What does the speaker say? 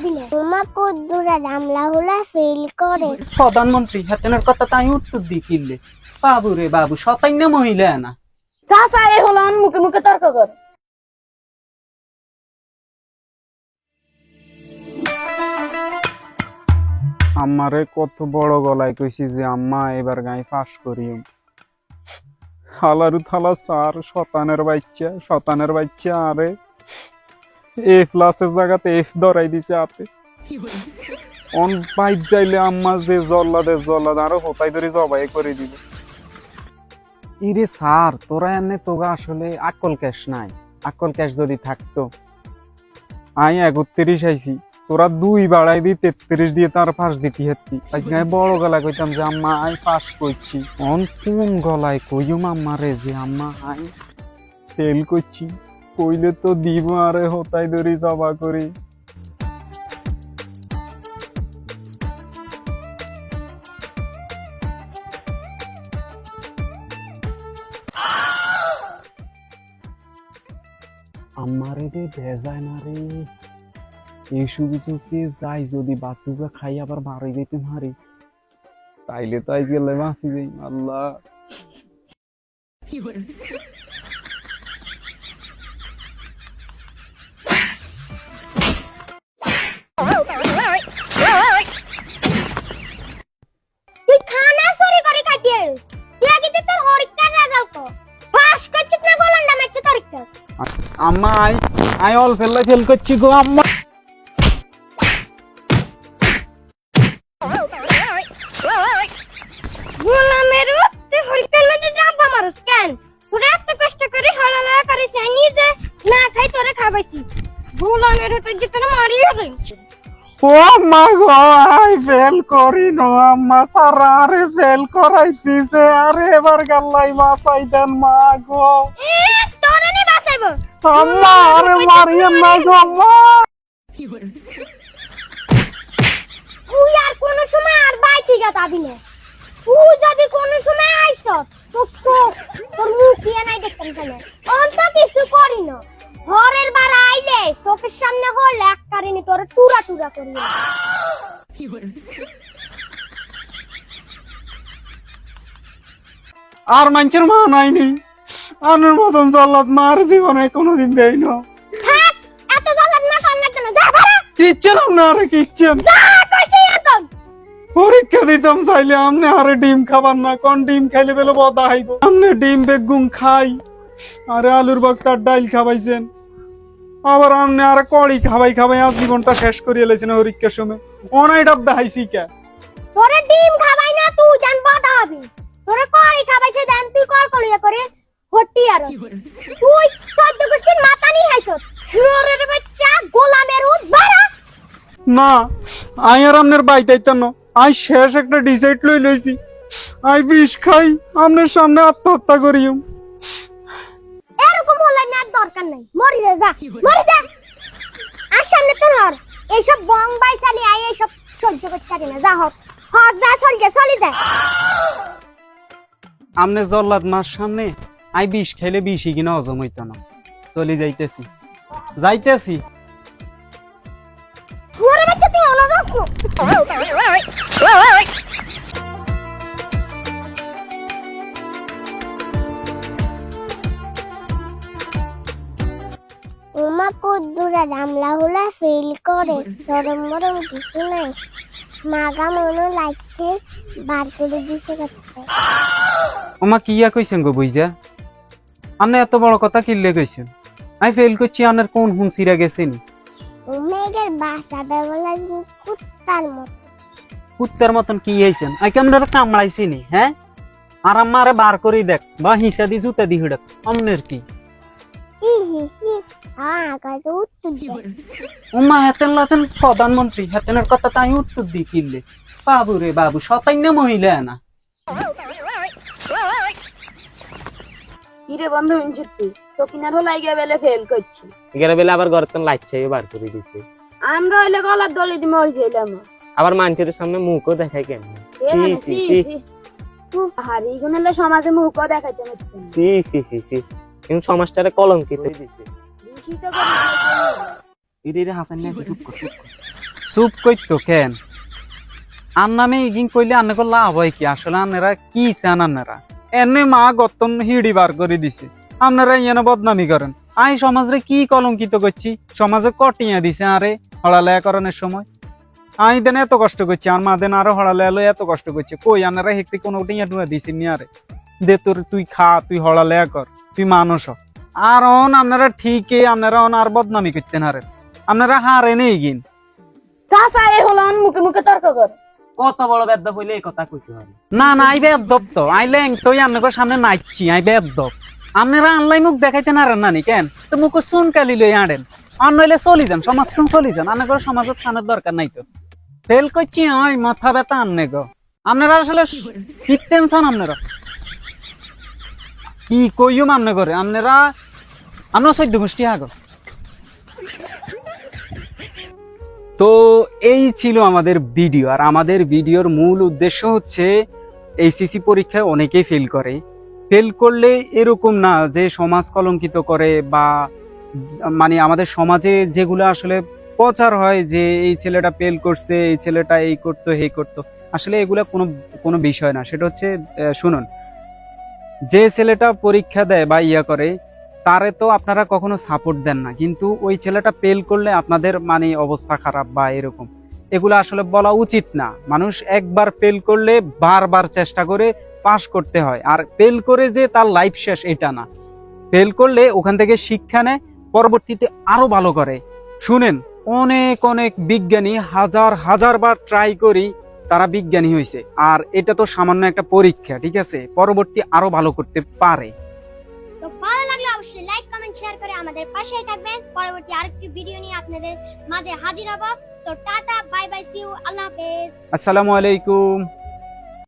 দাবি না তোমার কদ্দুরা রামলা হলা ফেল করে। প্রধানমন্ত্রী হাতেনের কথা তাই উত্তর দি কিনলে বাবু রে বাবু শতান্য মহিলা না। চাচা এই হলো মুখে মুখে তর্ক কর। আমারে কত বড় গলায় কইছি যে আম্মা এবার গায়ে ফাঁস করি হালারু থালা সার শতানের বাচ্চা শতানের বাচ্চা আরে। এ প্লাসের জায়গাতে এফ ধরাই দিছে আপে অন বাইক যাইলে আম্মা যে জল্লাদে জল্লাদ আরও হতাই ধরে জবাই করে দিবে। ইরে স্যার তোরা এনে তোগা আসলে আকল ক্যাশ নাই। আকল ক্যাশ যদি থাকতো। আমি একত্রিশ আইছি। তোরা দুই বাড়াই দি তেত্রিশ দিয়ে তার ফাঁস দিতে হাতি আজকে বড় গলায় কইতাম যে আম্মা আই পাস করছি। অন কোন গলায় কইম আম্মা রে যে আম্মা আই ফেল করছি। কইলে তো দিব আরে হতাই ধরি জবা করি। আমারে রে ভেজায় না রে। এই সুযোগে যাই যদি বাতুকা খাই আবার মারা যেতে হারি তাইলে তো আজ গেলে বাঁচি যাই আল্লাহ আম্মা আই আই অল ফেললে ফেল করছি গো আম্মা। ও আম্মা গো আই ফেল করি নো আম্মা সারা আরে ফেল করাইতিছে। আরে এবার গাল্লাই বাঁচাই দেন মা গো। এ তোরে নি আম্মা আরে মারিয়েন না গো আম্মা তুই আর কোন সময় আর বাইতে গাতাবি না। তুই যদি কোন সময় আইস তো তোর মুখ দিয়ে নাই দেখতাম কেন? অন্ত কিছু করি না। ঘরের বার আইলে চোখের সামনে হলে এক কারিনি তোর টুরা টুরা করি। আর মানুষের মা নাইনি আনের মতন জল্লাদ মার জীবনে কোনোদিন দেই না। থাক এত জ্বালাত না না যা আরে যা কইছি এখন পরীক্ষা দিতাম চাইলে আমনে আরে ডিম খাবার না কোন ডিম খাইলে বেলে বদা হাইব। আমনে ডিম বেগুন খাই। আরে আলুর বক্তার ডাইল খাবাইছেন। আবার আমনে আরে কড়ি খাবাই খাবাই আজ জীবনটা শেষ করিয়ে লেছেন পরীক্ষার সময়। অনাই ডাব্বা হাইছি কে? তোরে ডিম খাবাই না আই আর আমনের বাইতাইতাম না। আই শেষ একটা ডিসাইড লই লইছি। আই বিষ খাই আমনের সামনে আত্মহত্যা করিম। এরকম হলে না দরকার নাই। মরি যা যা মরি যা। আর সামনে তোর হর। এইসব বং বাই চালি আই এইসব সহ্য করতে পারি না। যা হর হর যা চল যা চলি যা আমনে জল্লাদ মার সামনে আই বিষ খাইলে বিষই কিনা হজম হইতো না। চলে যাইতেছি। যাইতেছি। ওমা কদ্দুরা রামলা হলা ফেল করে। মরম কিছু নাই। মাগা লাগছে, বার করে দিছে করতে ওমা কিয়া কইছেন গো বুঝা আপনি এত বড় কথা কিনলে কইছেন? আই ফেল করছি আপনার কোন হুন সিরা গেছেন। মেঘের বাসা বেবলা কুত্তার মতো। কুত্তার মতন কি হয়েছেন? আই কেমন কামড়াইছি নি হ্যাঁ? আর আমারে বার করে দেখ বা হিসা দি জুতা দি হিড়ক অমনের কি? ওমা হেতেন লাতেন প্রধানমন্ত্রী হেতেনের কথা তাই উত্তর দি কিনলে। বাবু রে বাবু শতান্য মহিলা না। কিরে বন্ধু ইঞ্জির তুই? সকিনার হলাই গিয়ে বেলে ফেল করছি। এগারো বেলা আবার ঘর তেন লাইট চাই বার করে দিছে। আমরা হইলে গলার দলে দিয়ে মরে গেলাম আবার মানুষের সামনে মুখও দেখায় কেন সি, সি, সি। হারি গুনেলে সমাজে মুখও দেখাইতে সি সি সি সি। কিন্তু সমাজটারে কলঙ্কিত। দিছে। করে হাসান চুপ কর চুপ কর। চুপ করতো কেন? আর নামে ইগিন কইলে আন্নে লাভ হয় কি? আসলে আন্নারা কি চান আন্নারা এনে মা গতন হিড়ি বার করে দিছে। আপনারা ইয়ানো বদনামি করেন। আই সমাজরে কি কলঙ্কিত করছি? সমাজে কটিয়া দিছে আরে হড়ালেয়া করণের সময়। আই দেন এত কষ্ট করছি আর মা দেন আরও হড়ালেয়া লই এত কষ্ট করছে। কই আনারা হেকতে কোনো টিয়া টুয়া দিছি নি আরে? দে তোর তুই খা তুই হড়ালেয়া কর তুই মানুষ হ। আর অন আপনারা ঠিকই আপনারা অন আর বদনামি করতেন আরে। আপনারা হারে নেই গিন। চাচা এই হলো আমার মুখে মুখে তর্ক কর। কত বড় বেদ্য হইলে এই কথা কইতে হবে না না আই বেদব তো। আইলে তুই আপনাকে সামনে নাচছি আই বেদব। আপনারা আনলাই মুখ দেখাইতে না নানি কেন? তো মুখ সুন কালি লই আনেন। আর নইলে চলি যান, সমাজ চলি যান। আপনার সমাজের থানার দরকার নাই তো। ফেল করছি ওই মাথা ব্যথা আননে গো। আপনারা আসলে কি টেনশন আপনারা। কি কইম আমনে করে আপনারা আমরা চৈদ্য গোষ্ঠী আগো। তো এই ছিল আমাদের ভিডিও আর আমাদের ভিডিওর মূল উদ্দেশ্য হচ্ছে, এইচএসসি পরীক্ষায় অনেকেই ফেল করে। ফেল করলে এরকম না যে সমাজ কলঙ্কিত করে বা মানে আমাদের সমাজে যেগুলো আসলে প্রচার হয় যে এই ছেলেটা ফেল করছে, এই ছেলেটা এই করতো এই করতো, আসলে এগুলো কোনো কোনো বিষয় না। সেটা হচ্ছে শুনুন, যে ছেলেটা পরীক্ষা দেয় বা ইয়া করে, তারে তো আপনারা কখনো সাপোর্ট দেন না। কিন্তু ওই ছেলেটা ফেল করলে আপনাদের মানে অবস্থা খারাপ বা এরকম। এগুলো আসলে বলা উচিত না। মানুষ একবার ফেল করলে বারবার চেষ্টা করে পাশ করতে হয়। আর ফেল করে যে তার লাইফ শেষ এটা না। ফেল করলে ওখান থেকে শিক্ষা নেয় পরবর্তীতে আরও ভালো করে। শুনেন অনেক অনেক বিজ্ঞানী হাজার হাজার বার ট্রাই করি তারা বিজ্ঞানী হয়েছে। আর এটা তো সামান্য একটা পরীক্ষা ঠিক আছে? পরবর্তী আরও ভালো করতে পারে। তো ভালো লাগলে অবশ্যই লাইক কমেন্ট শেয়ার করে আমাদের পাশেই থাকবেন। পরবর্তী আরেকটি ভিডিও নিয়ে আপনাদের মাঝে হাজির হব। তো tata bye bye see you আল্লাহ হাফেজ। আসসালামু আলাইকুম।